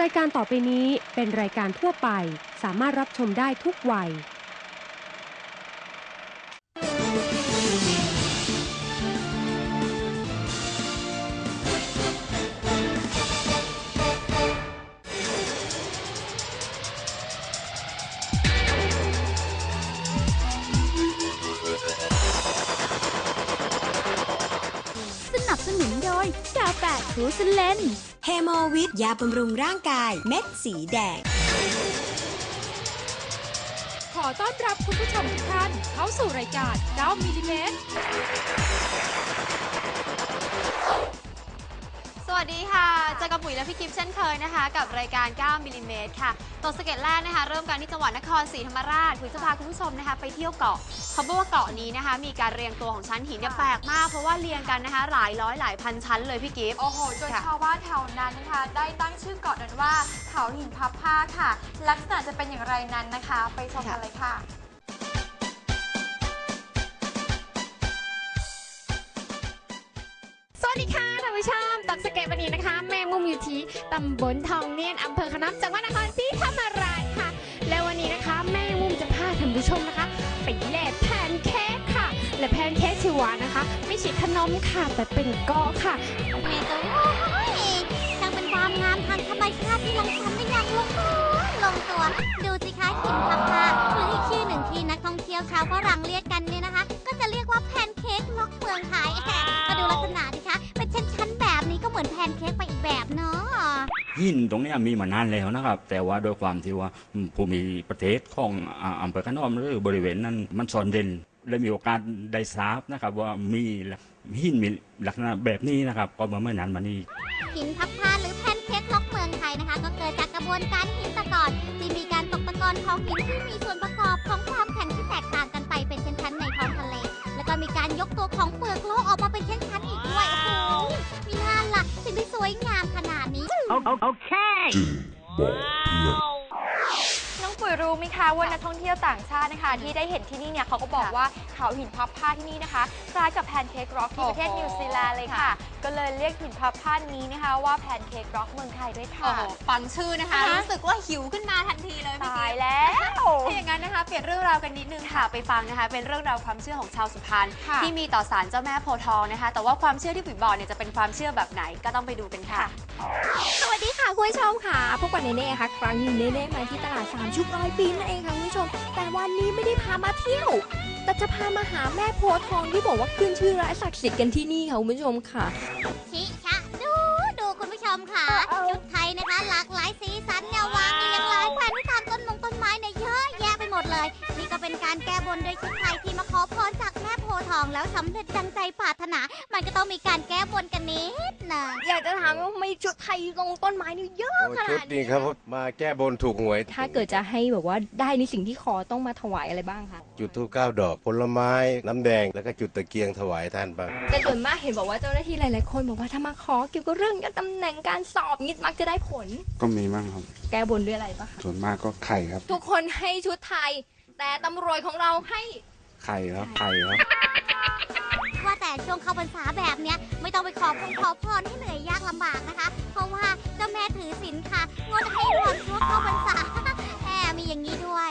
รายการต่อไปนี้เป็นรายการทั่วไป สามารถรับชมได้ทุกวัย สนับสนุนโดยกาแฟครูสเลน เฮโมวิทยาบำรุงร่างกายเม็ดสีแดง ขอต้อนรับคุณผู้ชมทุกท่านเข้าสู่รายการ9มิลลิเมตร สวัสดีค่ะเจอกับปุ๋ยและพี่กิฟเช่นเคยนะคะ กับรายการ 9มิลลิเมตรค่ะตัวสเก็ตแรกนะคะ เริ่มกันที่จังหวัดนครศรีธรรมราชปุ๋ยจะพาคุณผู้ชมนะคะ ไปเที่ยวเกาะ เขาบอกว่าเกาะนี้นะคะ มีการเรียงตัวของชั้นหินเนี่ยแปลกมากเพราะว่าเรียงกันนะคะ หลายร้อยหลายพันชั้นเลยพี่กิฟต์ โอ้โหจนค่ะ ชาวบ้านแถวนั้นนะคะ ได้ตั้งชื่อเกาะนั้นว่าเขาหินพับผ้าค่ะ ลักษณะจะเป็นอย่างไรนั้นนะคะ ไปชมกันเลยค่ะ สวัสดีค่ะท่านผู้ชมตักสเก็ตวันนี้นะคะ แม่มุมอยู่ที่ตำบลทองเนียนอำเภอขนอมจังหวัดนครศรีธรรมราชค่ะ และวันนี้นะคะ แม่มุมจะพาท่านผู้ชมนะคะ ไปแล่แพนเค้กค่ะ และแพนเค้กชิว่านะคะ ไม่ใช่ขนมค่ะ แต่เป็นก้อค่ะ แม่ก็โอ้ยช่างเป็นความงามทางธรรมชาติที่ลงทำได้อย่างลงตัวลงตัว ดูสิคะกินพับพาหรืออีกชื่อหนึ่งที่นักท่องเที่ยวชาวฝรั่งเรียกกันเนี่ยนะคะ ก็จะเรียกว่าแพนเค้กล็อกเมืองไทย หินตรงนี้มีมานานแล้วนะครับ แต่ว่าโดยความที่ว่าภูมิประเทศของอำเภอขนอมหรือบริเวณนั้นมันซอนเด่นเลยมีโอกาสได้ทราบนะครับว่ามีหินมีลักษณะแบบนี้นะครับ ก็เมื่อนานมานี้หินพับผ้าหรือแพนเค้กล็อกเมืองไทยนะคะ ก็เกิดจากกระบวนการหินตะกอนที่มีการตกตะกอนของหินที่มีส่วนประกอบ น้องปุ๋ย รู้ไหมคะว่านักท่องเที่ยวต่างชาตินะคะ ที่ได้เห็นที่นี่เนี่ยเขาก็บอกว่าเขาหินพับผ้าที่นี่นะคะคล้ายกับแพนเค้กร็อกที่ประเทศโอ้โหนิวซีแลนด์เลยค่ะ ก็เลยเรียกหินพับผ้านี้นะคะ ว่าแพนเค้กร็อกเมืองไทยด้วยค่ะโอ้โหฟังชื่อนะคะอ่าฮะรู้สึกว่าหิวขึ้นมาทันทีเลยพี่ตายกิฟต์แล้วถ้าอย่างนั้นนะคะ เปลี่ยนเรื่องราวกันนิดนึงค่ะไปฟังนะคะ เป็นเรื่องราวความเชื่อของชาวสุพรรณค่ะที่มีต่อศาลเจ้าแม่โพธิ์ทองนะคะ แต่ว่าความเชื่อที่ปุ๋ยบอกเนี่ยจะเป็นความเชื่อแบบไหนก็ต้องไปดูกันค่ะ สวัสดีค่ะคุณผู้ชมค่ะพบกับเนเน่ค่ะ ครั้งนี้เนเน่มาที่ตลาดสามชุกร้อยปีนั่นเองค่ะคุณผู้ชม แต่วันนี้ไม่ได้พามาเที่ยว แต่จะพามาหาแม่โพธิ์ทองที่บอกว่าขึ้นชื่อและศักดิ์สิทธิ์กันที่นี่ค่ะคุณผู้ชมค่ะ ชิชะดูดูคุณผู้ชมค่ะ ชุดไทยนะคะ หลากหลายสีสันเนี่ย วางเรียงรายแขวนไว้ตามต้นมงต้นไม้เนี่ยเยอะแยะไปหมดเลย นี่ก็เป็นการแก้บนด้วยชุดไทยที่มาขอพรจากแม่โพธิ์ทองแล้วสำเร็จดังใจปรารถนา มันก็ต้องมีการแก้บนกันนิด นึ่งอยากจะถามว่าทำไมชุดไทยลงต้นไม้นี่เยอะโอ้ขชุนาดดนี้นี้ครับมาแก้บนถูกหวย ถ้าเกิดจะให้แบบว่าได้ในสิ่งที่ขอต้องมาถวายอะไรบ้างคะจุดทูบเก้าดอกผลไม้ น้ำแดงแล้วก็จุดตะเกียงถวายท่านบ้างแต่ส่วนมากเห็นบอกว่าเจ้าหน้าที่หลาย ๆ คนบอกว่าถ้ามาขอเกี่ยวกับเรื่องการตำแหน่งการสอบนี่มักจะได้ผล ก็มีบ้างครับ แก้บนด้วยอะไรปะคะส่วนมากก็ไข่ครับ ทุกคนให้ชุดไทย แต่ตำรวจของเราให้ ไข่ครับ ไข่ครับ รรษาแบบเนี้ยไม่ต้องไปขอพงขอพรให้เหนื่อยยากลำบากนะคะ เพราะว่าเจ้าแม่ถือศีลค่ะ งดให้รวมช่วงเข้าพรรษาแอบมีอย่างนี้ด้วย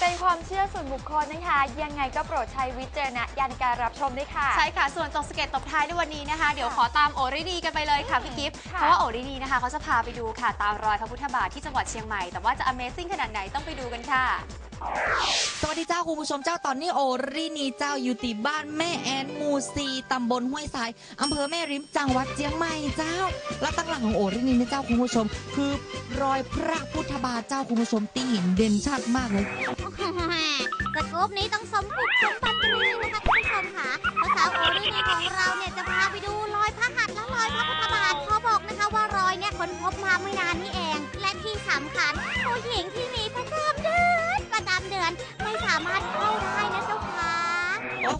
เป็นความเชื่อส่วนบุคคลนะคะ ยังไงก็โปรดใช้วิจารณญาณในการรับชมด้วยค่ะ ใช่ค่ะ ส่วนตกสเก็ตตบท้ายในวันนี้นะคะ เดี๋ยวขอตามโอริดีกันไปเลยค่ะพี่กิฟต์ค่ะเพราะว่าโอริดีนะคะเขาจะพาไปดูค่ะ ตามรอยพระพุทธบาทที่จังหวัดเชียงใหม่ แต่ว่าจะ Amazing ขนาดไหนต้องไปดูกันค่ะ สวัสดีเจ้าคุณผู้ชมเจ้าตอนนี้โอรินีเจ้าอยู่ที่บ้านแม่แอนมูซีตำบลห้วยทรายอำเภอแม่ริมจังหวัดเชียงใหม่เจ้า และตั้งหลังของโอรินีนะเจ้าคุณผู้ชม คือรอยพระพุทธบาทเจ้าคุณผู้ชมตีเห็นเด่นชัดมากเลยสกู๊ปนี้ต้องสมบุกสมบันกันเลยนะคะคุณผู้ชมค่ะภาษาวโอรินีของเราเนี่ยจะพาไปดูรอยพระหัตถ์และรอยพระพุทธบาทขอบอกนะคะว่ารอยเนี่ยค้นพบมาไม่นานนี้เอง และที่สำคัญผู้หญิงที่มี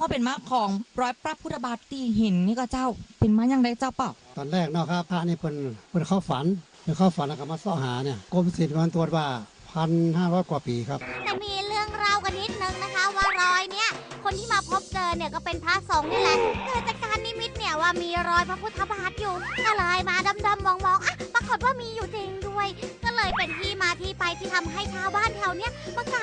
เพราะเขาเป็นมาของรอยพระพุทธบาทที่เห็นนี่ก็เจ้าเป็นมาอย่างไรเจ้าเปล่าตอนแรกเนาะครับพระนี่เพิ่นเพิ่นเข้าฝันเพิ่นเข้าฝันแล้วก็มาซ่อหาเนี่ยกรมศิลป์มันตรวจว่าพันห้าร้อยกว่าปีครับ แต่มีเรื่องราวกันนิดนึงนะคะว่ารอยเนี่ยคนที่มาพบเจอเนี่ยก็เป็นพระสงฆ์นี่แหละเกิดจากการนิมิตเนี่ยว่าว่ามีรอยพระพุทธบาทอยู่ก็เลยมาดำๆมองๆอะปรากฏว่ามีอยู่จริงด้วย ก็เลยเป็นที่มาที่ไปที่ทำให้ชาวบ้านแถวเนี้ยมาก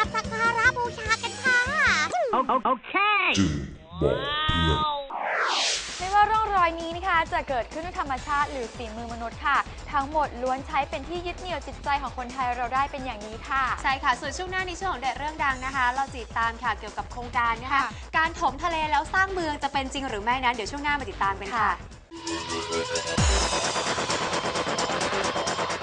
ไม่ว่าร่องรอยนี้นะคะจะเกิดขึ้นด้วยธรรมชาติหรือฝีมือมนุษย์ค่ะ ทั้งหมดล้วนใช้เป็นที่ยึดเหนี่ยวจิตใจของคนไทยเราได้เป็นอย่างนี้ค่ะ ใช่ค่ะ ส่วนช่วงหน้าในช่วงของเด็ดเรื่องดังนะคะ เราติดตามค่ะเกี่ยวกับโครงการนะคะ ค่ะ การถมทะเลแล้วสร้างเมืองจะเป็นจริงหรือไม่นั้นเดี๋ยวช่วงหน้ามาติดตามกันค่ะ ค่ะ